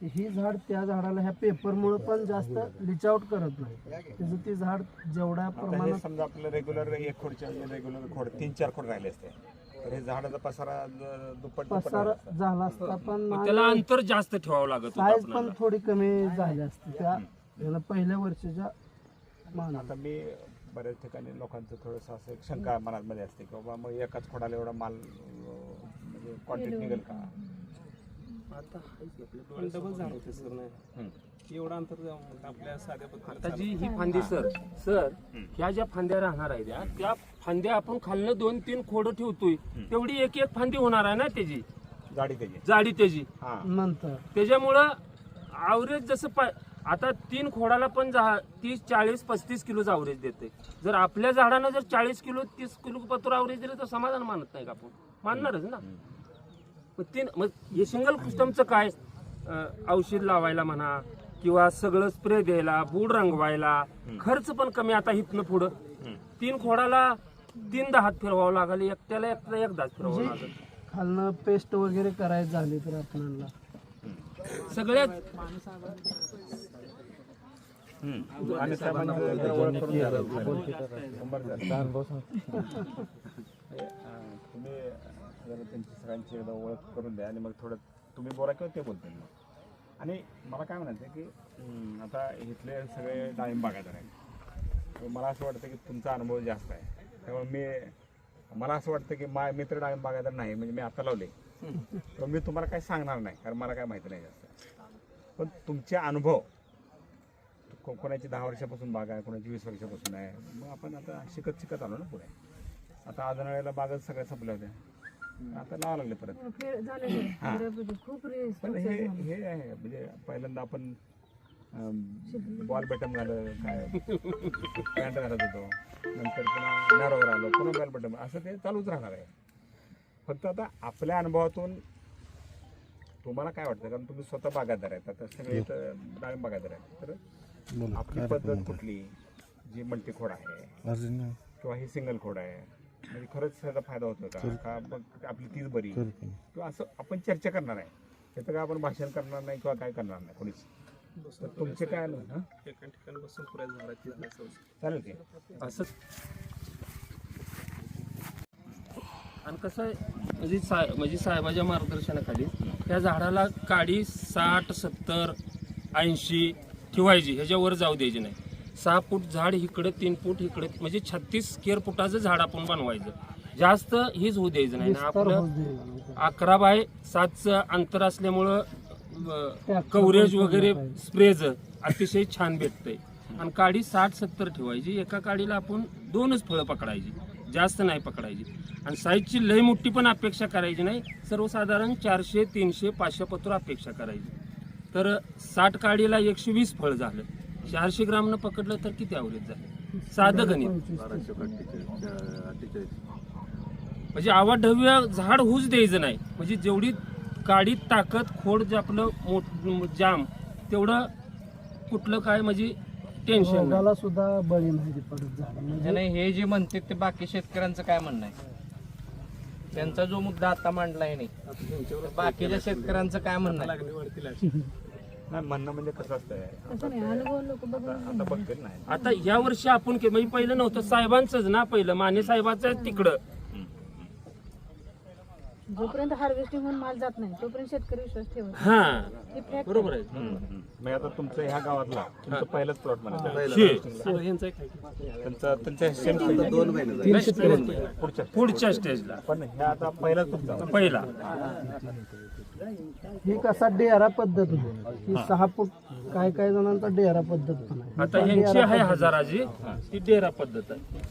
ही झाड त्या झाडाला ह्या पेपरमुळे पण जास्त लिच आउट करत नाही. त्याचं ती झाड जेवढ्या हे प्रमाणात समजा आपलं रेग्युलर एक खोडच्या रेग्युलर खोड तीन चार खोड राहिले असते. तर हे झाडाचा पसारा दुप्पट पसार झाला असता. झाला असता पण मग त्याला अंतर जास्त ठेवावं लागत होतं साईज पण. थोडी कमी झाली असते. त्या याला पहिल्या वर्षीच्या आता मी बऱ्याच ठिकाणी लोकांचं थोडंसं असं एक शंका मनात मध्ये असते की बाबा मग एकाच खोडाला एवढा माल म्हणजे क्वांटिटी निघेल का? आता आहेच आपलं डबल झाड. होते सर नाही. एवढं अंतर जाऊन आपल्या साध्या आता पद्धतीने जी ही फांदी सर सर ह्या ज्या फांद्या राहणार आहेत त्या फांद्या आपण खालनं दोन तीन खोडं ठेवतोय. तेवढी एक एक फांदी होणार आहे ना त्याची? जाडी त्याची. जाडी त्याची. हा. नंतर. त्याच्यामुळं आवरेज जसं पा आता तीन खोडाला पण जा तीस चाळीस पस्तीस किलोचं आवरेज देते जर आपल्या झाडानं जर चाळीस किलो तीस किलो पत्र आवरेज दिलं तर समाधान मानत नाही का आपण? मानणारच ना. मग तीन मग हे सिंगल सिस्टमचं काय औषध लावायला म्हणा किंवा सगळं स्प्रे द्यायला बूड रंगवायला खर्च पण कमी आता इथनं पुढं. तीन खोडाला तीनदा हात फिरवावं लागेल एकट्याला एकट्याला एकदाच फिरवावं लागेल. खालनं पेस्ट वगैरे करायची झाली तर आपल्याला. सगळ्यात आणि जरा त्यांची सगळ्यांची एकदा ओळख करून द्या आणि मग थोडं तुम्ही बोला किंवा ते बोलतील मग. आणि मला काय म्हणायचं आहे की अं, आता इथले सगळे डाळिंब बागायदार आहेत. तर मला असं वाटतं की तुमचा अनुभव जास्त आहे. त्यामुळे मी मला असं वाटतं की मा मित्र डाळिंब बागायदार नाही म्हणजे मी आता लावले. तर मी तुम्हाला काही सांगणार नाही कारण मला काय माहिती नाही जास्त. पण तुमचे अनुभव को कोणाची दहा वर्षापासून बाग आहे कोणाची वीस वर्षापासून आहे मग आपण आता शिकत शिकत आलो ना पुढे. आता आजनाळ्याला बागच सगळ्या संपल्या होत्या. आता लावा लागले परत. हा. खूप रेस पण हे हे आहे म्हणजे पहिल्यांदा आपण बॉल बॅटम झालं काय? पॅन्ट घालत होतो. नंतर पुन्हा नॅरोवर आलो पुन्हा बॉल बॅटम असं ते चालूच राहणार आहे. फक्त आता आपल्या अनुभवातून तुम्हाला काय वाटतं? कारण तुम्ही स्वतः बागायदार आहेत आता सगळे इथं डाळिंब बागायदार आहेत. तर आपली पद्धत कुठली? जी मल्टी खोड आहे किंवा ही सिंगल खोड आहे. म्हणजे खरंच त्याचा फायदा होतो का का मग आपली तीच बरी. किंवा असं आपण चर्चा करणार आहे. त्याचं काय आपण भाषण करणार नाही किंवा काय करणार नाही कोणीच. तर तुमचे काय आलं हं? एका ठिकाणी बसून झाडाची. चालेल की. असं. आणि कसं आहे म्हणजे साय म्हणजे साहेबाच्या मार्गदर्शनाखाली त्या झाडाला काडी साठ सत्तर ऐंशी ठेवायची. ह्याच्यावर जाऊ द्यायची नाही. सहा फूट झाड इकडे तीन फूट इकडे. म्हणजे छत्तीस स्क्वेअर फुटाचं झाड आपण बनवायचं. जास्त हीच होऊ द्यायचं नाही आपलं. अकरा बाय सातचं अंतर असल्यामुळं त्या कव्हरेज वगैरे स्प्रेज अतिशय छान भेटतंय. आणि काडी साठ सत्तर ठेवायची. एका काडीला आपण दोनच फळं पकडायची. जास्त नाही पकडायची. आणि साईजची लय मोठी पण अपेक्षा करायची नाही. सर्वसाधारण चारशे तीनशे पाचशे पत्र अपेक्षा करायची. तर साठ काडीला एकशे वीस फळ झालं. चारशे ग्रामनं पकडलं तर किती ॲव्हरेज झालं? साधं गणित. म्हणजे आवाढव्य झाड होऊच द्यायचं नाही. म्हणजे जेवढी काडीत ताकद खोड जे आपलं मोठ जाम तेवढं कुठलं काय म्हणजे टेन्शन नाही. रोगाला सुद्धा बळी नाही पडत म्हणजे नाही हे जे म्हणतात ते बाकी शेतकऱ्यांचं काय म्हणणं आहे? त्यांचा जो मुद्दा आता मांडलाय नाही बाकीच्या शेतकऱ्यांचं काय म्हणणं आहे? लागणीवरती लागली. नाही म्हणणं म्हणजे कसं बघून आता या वर्षी आपण के म्हणजे पहिलं नव्हतं साहेबांचंच ना पहिलं माने साहेबाचं तिकडं. जोपर्यंत हार्वेस्टिंग होऊन माल जात नाही तोपर्यंत शेतकरी विश्वास ठेवत हा. हे fact बरोबर आहे. मग आता तुमचं ह्या गावातला तुमचं पहिलंच प्लॉट म्हणायचं. एक आहे. त्यांचा त्यांच्या सेम दोन पुढच्या पुढच्या स्टेजला पण ह्या आता पहिलाच तुमचा. पहिला. ही कसा डेरा पद्धत होती? ही सहा फूट काय काय जणांचा डेरा पद्धत पण आहे आता ह्यांची आहे हजाराची ती डेरा पद्धत आहे.